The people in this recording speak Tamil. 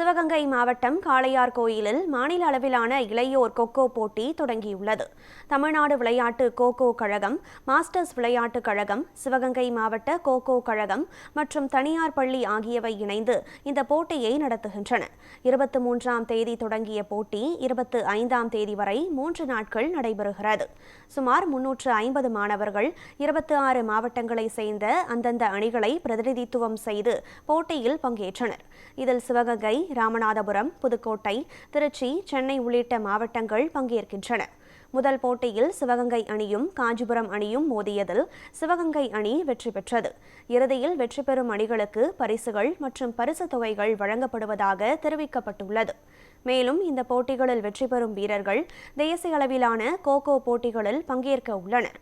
சிவகங்கை மாவட்டம் காளையார் கோயிலில் மாநில அளவிலான இளையோர் கொக்கோ போட்டி தொடங்கியுள்ளது. தமிழ்நாடு விளையாட்டு கோகோ கழகம் மாஸ்டர்ஸ் விளையாட்டுக் கழகம் சிவகங்கை மாவட்ட கோகோ கழகம் மற்றும் தனியார் பள்ளி ஆகியவை இணைந்து இந்த போட்டியை நடத்துகின்றன. இருபத்தி மூன்றாம் தேதி தொடங்கிய போட்டி இருபத்து ஐந்தாம் தேதி வரை மூன்று நாட்கள் நடைபெறுகிறது. சுமார் முன்னூற்று ஐம்பது மாணவர்கள் இருபத்தி ஆறு மாவட்டங்களை சேர்ந்த அந்தந்த அணிகளை பிரதிநிதித்துவம் செய்து போட்டியில் பங்கேற்றனர். இதில் சிவகங்கை ராமநாதபுரம் புதுக்கோட்டை திருச்சி சென்னை உள்ளிட்ட மாவட்டங்கள் பங்கேற்கின்றன. முதல் போட்டியில் சிவகங்கை அணியும் காஞ்சிபுரம் அணியும் மோதியதில் சிவகங்கை அணி வெற்றி பெற்றது. இறுதியில் வெற்றி பெறும் அணிகளுக்கு பரிசுகள் மற்றும் பரிசு தொகைகள் வழங்கப்படுவதாக தெரிவிக்கப்பட்டுள்ளது. மேலும் இந்த போட்டிகளில் வெற்றி பெறும் வீரர்கள் தேசிய அளவிலான கோகோ போட்டிகளில் பங்கேற்க உள்ளனர்.